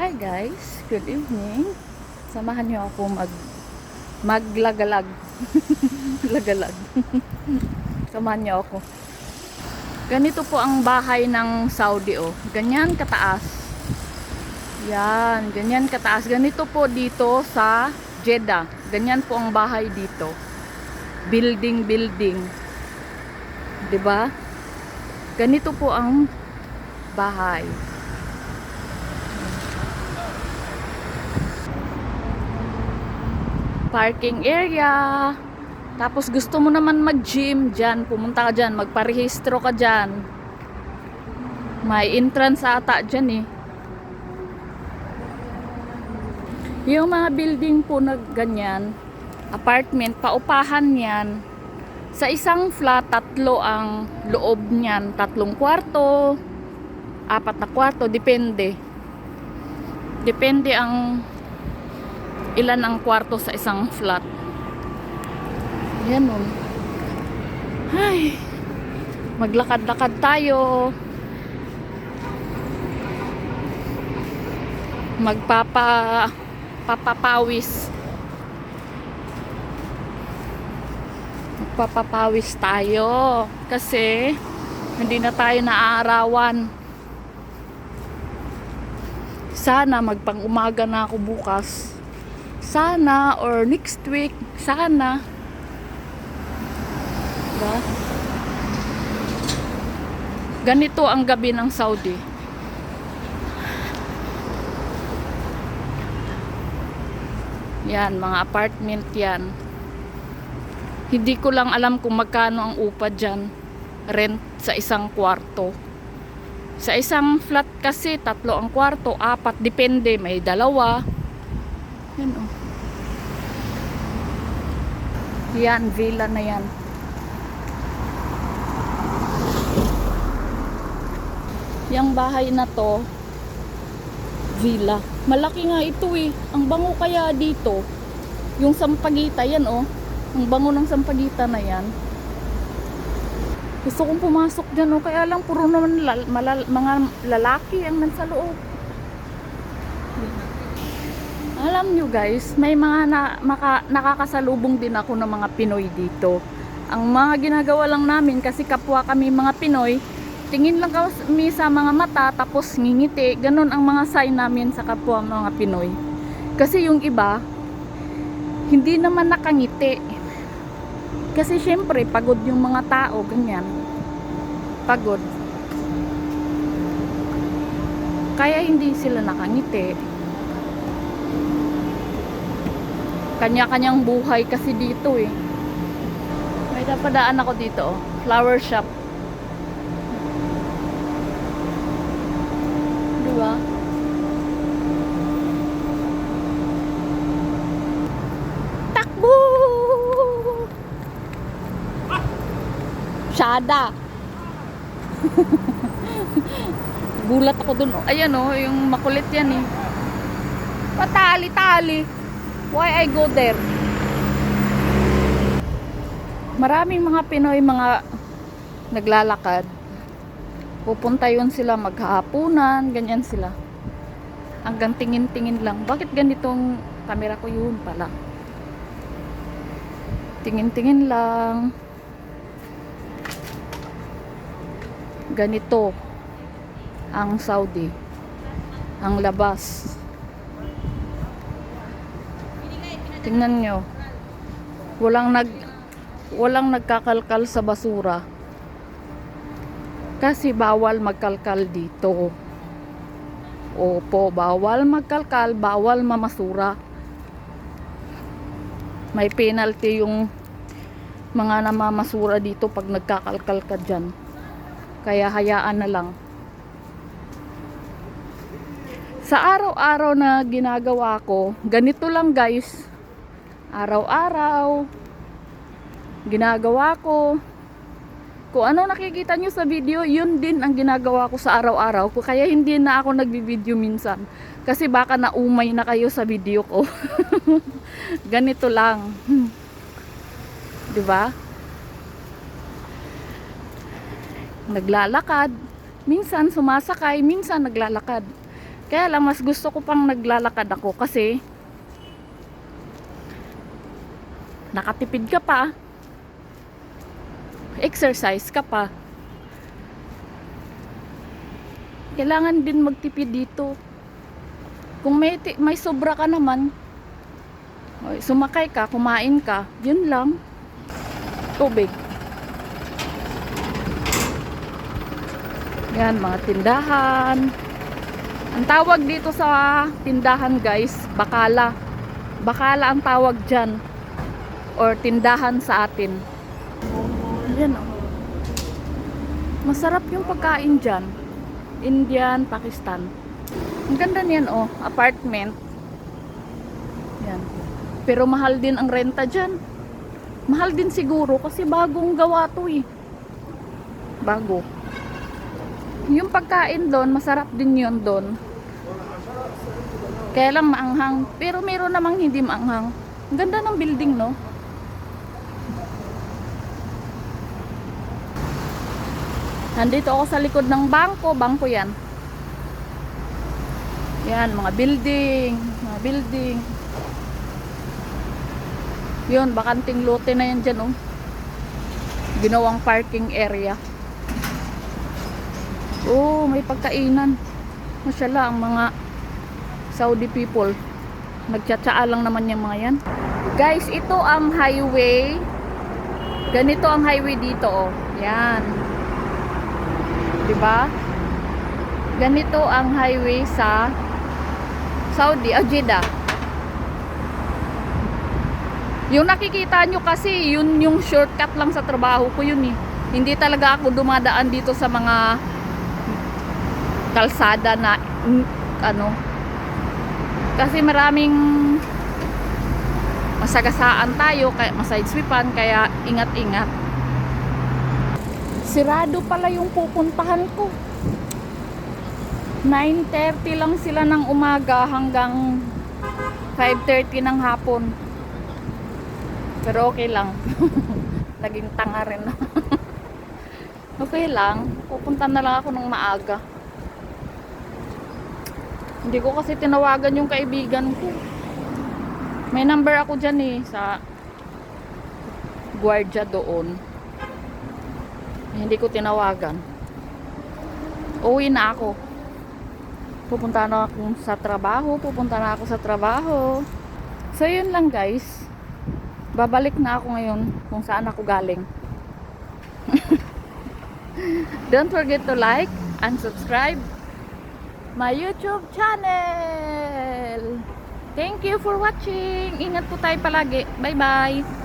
Hi guys, good evening. Samahan niyo ako mag maglagalag. Lagalag. Samahan niyo ako. Ganito po ang bahay ng Saudi oh. Ganyan kataas. Yan, ganyan kataas. Ganito po dito sa Jeddah. Ganyan po ang bahay dito. Building, building. 'Di ba? Ganito po ang bahay. Parking area. Tapos gusto mo naman mag-gym dyan, pumunta ka dyan, magparehistro ka dyan. May entrance ata dyan eh. Yung mga building po na ganyan, apartment, paupahan yan. Sa isang flat, tatlo ang loob niyan. Tatlong kwarto, apat na kwarto, depende. Depende ang ilan ang kwarto sa isang flat. Yan o. Ay, maglakad-lakad tayo. Magpapa papapawis. Magpapapawis tayo kasi hindi na tayo naaarawan. Sana magpang umaga na ako bukas. Sana or next week, sana. Diba? Ganito ang gabi ng Saudi. Yan, mga apartment yan. Hindi ko lang alam kung magkano ang upa dyan. Rent sa isang kwarto. Sa isang flat kasi, tatlo ang kwarto, apat, depende. May dalawa. Yan o. Yan, villa na yan. Yang bahay na to, villa. Malaki nga ito eh. Ang bango kaya dito. Yung sampagita yan oh. Ang bango ng sampagita na yan. Gusto kong pumasok dyan oh. Kaya lang puro naman lal- mga lalaki ang nasa loob. Alam nyo guys, may mga na, maka, nakakasalubong din ako ng mga Pinoy dito. Ang mga ginagawa lang namin kasi kapwa kami mga Pinoy, tingin lang kami sa mga mata tapos ngingiti. Ganon ang mga sign namin sa kapwa mga Pinoy. Kasi yung iba, hindi naman nakangiti. Kasi syempre, pagod yung mga tao, ganyan. Pagod. Kaya hindi sila nakangiti. Kanya-kanyang buhay kasi dito eh. May napadaan ako dito, oh. flower shop. Di ba? Takbo! Shada! Gulat ako dun. oh. Ayan oh, yung makulit yan eh. Patali-tali. Why I go there? Maraming mga Pinoy mga naglalakad. Pupunta yun sila maghahapunan, ganyan sila. Hanggang tingin-tingin lang. Bakit ganitong camera ko yun pala? Tingin-tingin lang. Ganito ang Saudi. Ang labas. Tingnan nyo. Walang nag walang nagkakalkal sa basura. Kasi bawal magkalkal dito. Opo, bawal magkalkal, bawal mamasura. May penalty yung mga namamasura dito pag nagkakalkal ka dyan. Kaya hayaan na lang. Sa araw-araw na ginagawa ko, ganito lang guys. Araw-araw, ginagawa ko. Kung ano nakikita nyo sa video, yun din ang ginagawa ko sa araw-araw. Kaya hindi na ako nagbibideo minsan. Kasi baka naumay na kayo sa video ko. Ganito lang. 'Di ba? Naglalakad. Minsan sumasakay, minsan naglalakad. Kaya lang, mas gusto ko pang naglalakad ako kasi nakatipid ka pa. Exercise ka pa. Kailangan din magtipid dito. Kung may, may sobra ka naman, sumakay ka, kumain ka, yun lang. Tubig. Yan, mga tindahan. Ang tawag dito sa tindahan guys, bakala. Bakala ang tawag dyan. Or tindahan sa atin. Yan oh. Masarap yung pagkain dyan. Indian, Pakistan. Ang ganda niyan oh, apartment. Yan. Pero mahal din ang renta dyan. Mahal din siguro kasi bagong gawa to eh. Bago. Yung pagkain doon, masarap din yun doon. Kaya lang maanghang. Pero meron namang hindi maanghang. Ang ganda ng building, no? Nandito ako sa likod ng bangko. Bangko yan. Yan, mga building. Mga building. Yun, bakanting lote na yan dyan, oh. Ginawang parking area. Oh, may pagkainan. Masyala, ang mga Saudi people. Nagtsatsaa lang naman yung mga yan. Guys, ito ang highway. Ganito ang highway dito, oh. Yan. 'Di ba? Ganito ang highway sa Saudi, o Jeddah. Yung nakikita nyo kasi, yun yung shortcut lang sa trabaho ko yun eh. Hindi talaga ako dumadaan dito sa mga kalsada na ano kasi maraming masagasaan tayo kaya masidesweepan kaya ingat-ingat sirado pala yung pupuntahan ko. 9.30 lang sila ng umaga hanggang 5.30 ng hapon. Pero okay lang. Naging tanga rin. Okay lang. Pupunta na lang ako ng maaga. Hindi ko kasi tinawagan yung kaibigan ko. May number ako dyan eh sa gwardiya doon. Hindi ko tinawagan. Uwi na ako. Pupunta na ako sa trabaho. Pupunta na ako sa trabaho. So yun lang guys. Babalik na ako ngayon kung saan ako galing. Don't forget to like and subscribe my YouTube channel. Thank you for watching. Ingat po tayo palagi. Bye-bye.